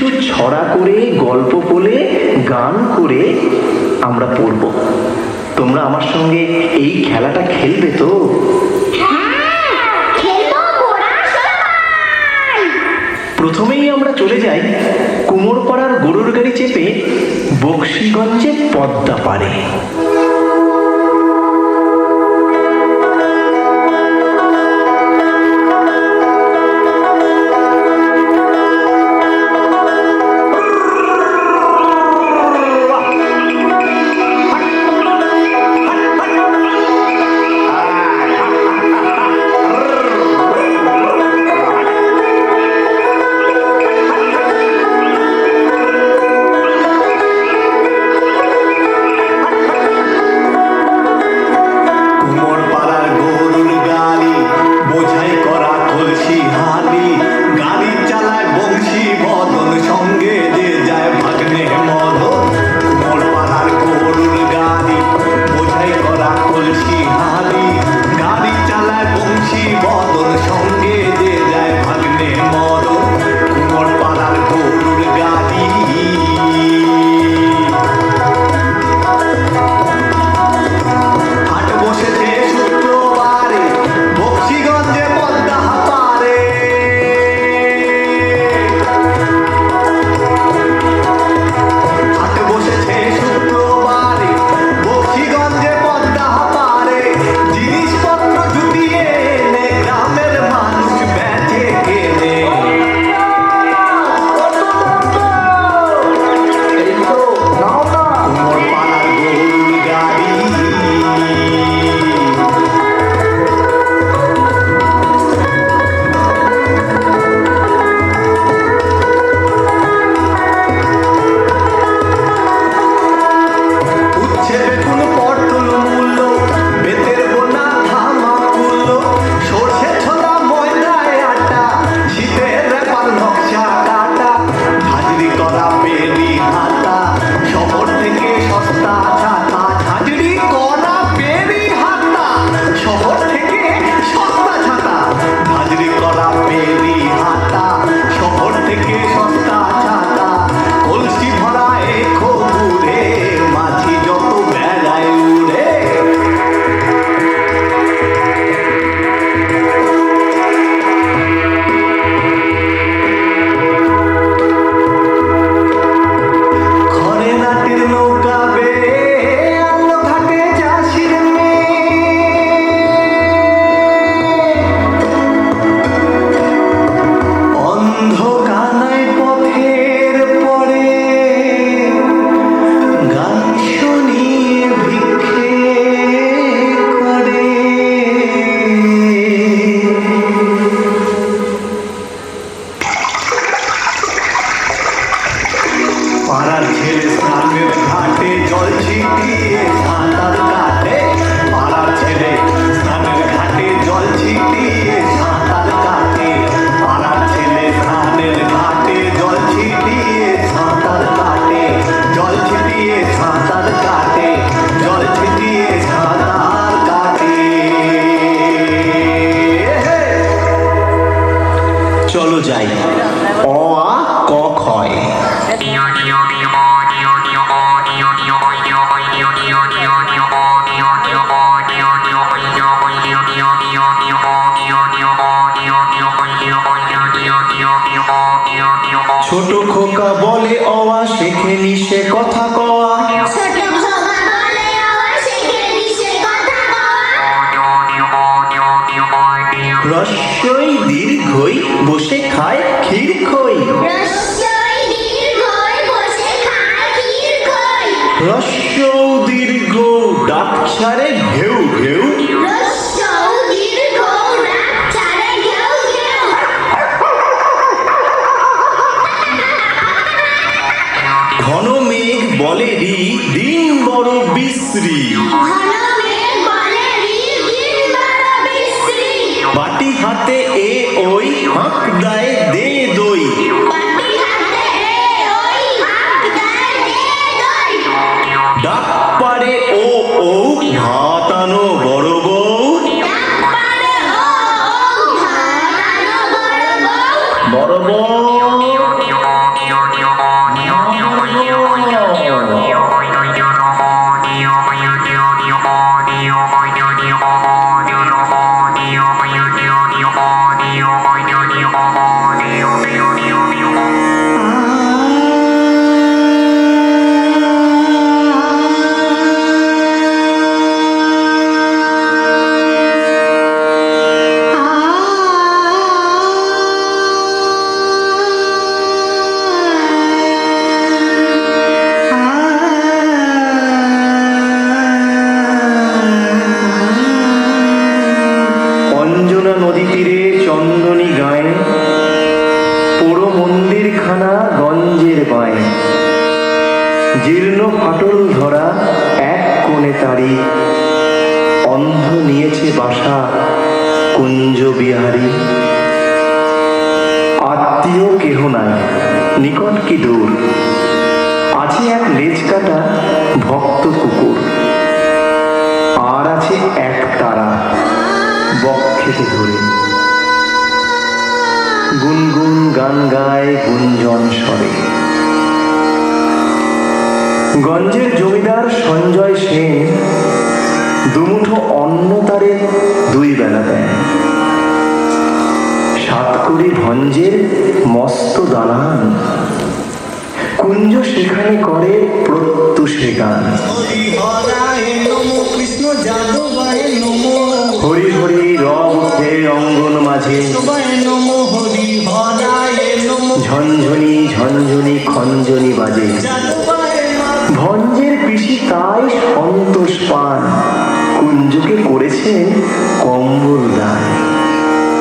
কিছু ছড়া করে গল্প বলে গান করে আমরা পড়ব। তোমরা আমার সঙ্গে এই খেলাটা খেলবে তো? প্রথমেই আমরা চলে যাই কুমোরপাড়ার গরুর গাড়ি চেপে বকশিগঞ্জে পদ্মা পারে হ্রস্ব দীর্ঘ ডাক ছাড়ে ঘেউ ঘেউ ঘন মেঘ বলে রি দিন বড় বিশ্রী। বাটি হাতে এ ওই হাঁক দেয় দে に思い বিহারী আত্মীয় কেহ নাই, নিকট কি দূর? আছে এক লেজ কাটা ভক্ত কুকুর। আর আছে এক তারা বক্ষেতে ধরে। গুনগুন গান গায়, গুঞ্জন স্বরে। গঞ্জের জমিদার সঞ্জয় সেন দুমুঠো অন্ন তারে দুই বেলা দেন সাতকড়ি ভঞ্জের মস্ত দালান। কুঞ্জ সেখানে করে প্রত্যুষে গান। হরি হরি রব উঠে অঙ্গন মাঝে। ঝনঝনি ঝনঝনি খঞ্জনি বাজে। ভঞ্জের পিসি তাই সন্তোষ পান। কুঞ্জকে করেছেন কম্বল দান।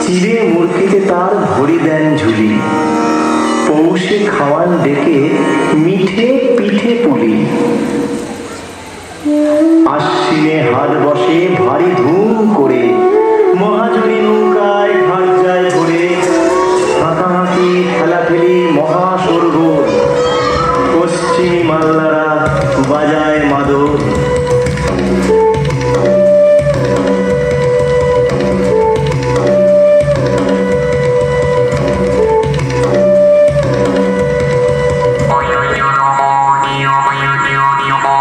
চিরে মুরগিতে তার ভরি দেন ঝুলি। পৌষে খাওয়ান ডেকে মিঠে পিঠে পুলি। আশ্বিনে হাট বসে ভারী ধুম করে Radio Mobile.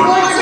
হাটে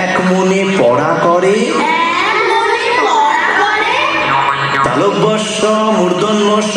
এক মনে পড়া করে। তালব্যস্য মূর্ধন্যস্য